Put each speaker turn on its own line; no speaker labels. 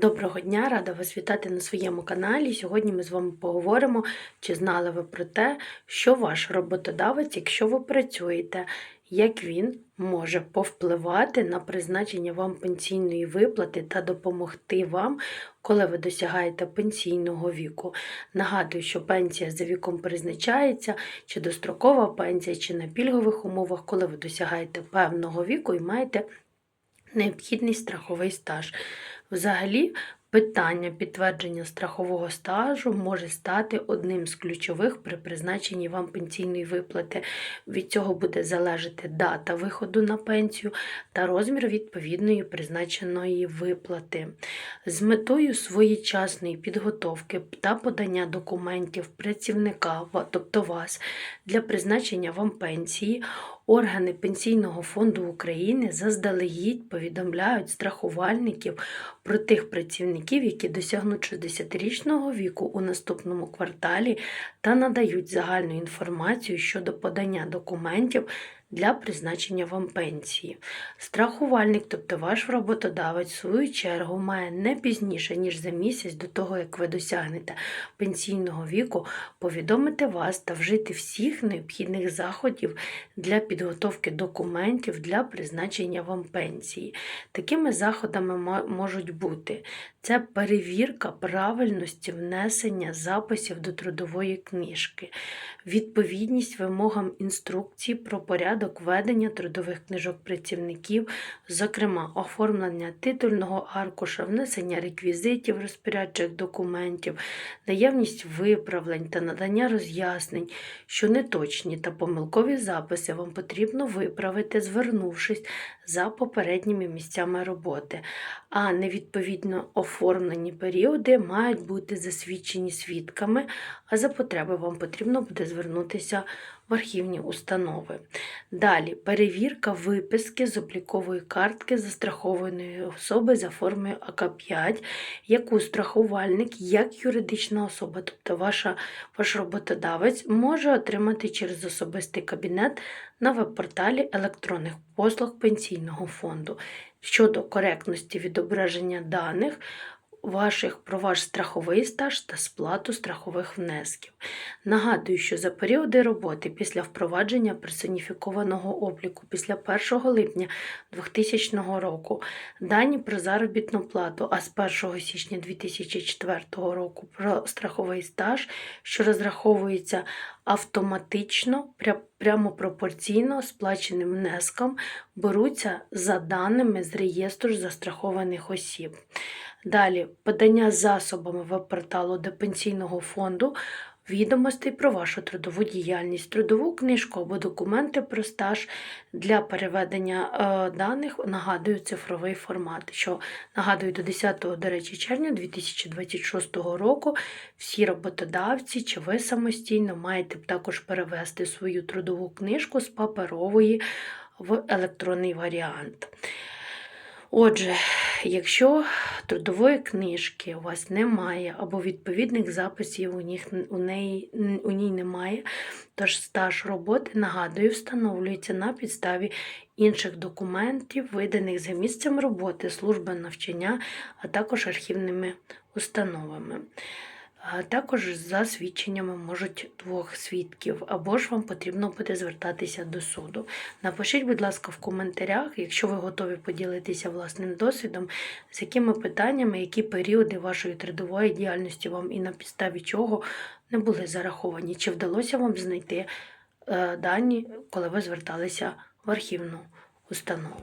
Доброго дня, рада вас вітати на своєму каналі. Сьогодні ми з вами поговоримо, чи знали ви про те, що ваш роботодавець, якщо ви працюєте, як він може повпливати на призначення вам пенсійної виплати та допомогти вам, коли ви досягаєте пенсійного віку. Нагадую, що пенсія за віком призначається, чи дострокова пенсія, чи на пільгових умовах, коли ви досягаєте певного віку і маєте необхідний страховий стаж. Взагалі, питання підтвердження страхового стажу може стати одним з ключових при призначенні вам пенсійної виплати. Від цього буде залежати дата виходу на пенсію та розмір відповідної призначеної виплати. З метою своєчасної підготовки та подання документів працівника, тобто вас, для призначення вам пенсії, органи Пенсійного фонду України заздалегідь повідомляють страхувальників про тих працівників, які досягнуть 60-річного віку у наступному кварталі та надають загальну інформацію щодо подання документів для призначення вам пенсії. Страхувальник, тобто ваш роботодавець, в свою чергу має не пізніше, ніж за місяць до того, як ви досягнете пенсійного віку, повідомити вас та вжити всіх необхідних заходів для підготовки документів для призначення вам пенсії. Такими заходами можуть бути це перевірка правильності внесення записів до трудової книжки, відповідність вимогам інструкції про порядок ведення трудових книжок працівників, зокрема оформлення титульного аркуша, внесення реквізитів розпорядчих документів, наявність виправлень та надання роз'яснень, що неточні та помилкові записи вам потрібно виправити, звернувшись за попередніми місцями роботи, а невідповідно оформлені періоди мають бути засвідчені свідками, а за потреби вам потрібно буде звернутися в архівні установи. Далі. Перевірка виписки з облікової картки застрахованої особи за формою АК5, яку страхувальник як юридична особа, тобто ваша, ваш роботодавець, може отримати через особистий кабінет на веб-порталі електронних послуг пенсійного фонду. Щодо коректності відображення даних ваших про ваш страховий стаж та сплату страхових внесків. Нагадую, що за періоди роботи після впровадження персоніфікованого обліку після 1 липня 2000 року дані про заробітну плату, а з 1 січня 2004 року про страховий стаж, що розраховується автоматично, прямо пропорційно сплаченим внескам, беруться за даними з реєстру застрахованих осіб. Далі. Подання засобами веб-порталу до пенсійного фонду. Відомостей про вашу трудову діяльність, трудову книжку або документи про стаж для переведення е, даних, нагадую, цифровий формат, що нагадую до 10 до речі, червня 2026 року всі роботодавці чи ви самостійно маєте також перевести свою трудову книжку з паперової в електронний варіант. Отже, якщо трудової книжки у вас немає, або відповідних записів у, них, у, неї, у ній немає, тож стаж роботи, нагадую, встановлюється на підставі інших документів, виданих за місцем роботи, служби навчання, а також архівними установами. Також за свідченнями можуть двох свідків, або ж вам потрібно буде звертатися до суду. Напишіть, будь ласка, в коментарях, якщо ви готові поділитися власним досвідом, з якими питаннями, які періоди вашої трудової діяльності вам і на підставі чого не були зараховані, чи вдалося вам знайти е, дані, коли ви зверталися в архівну установу.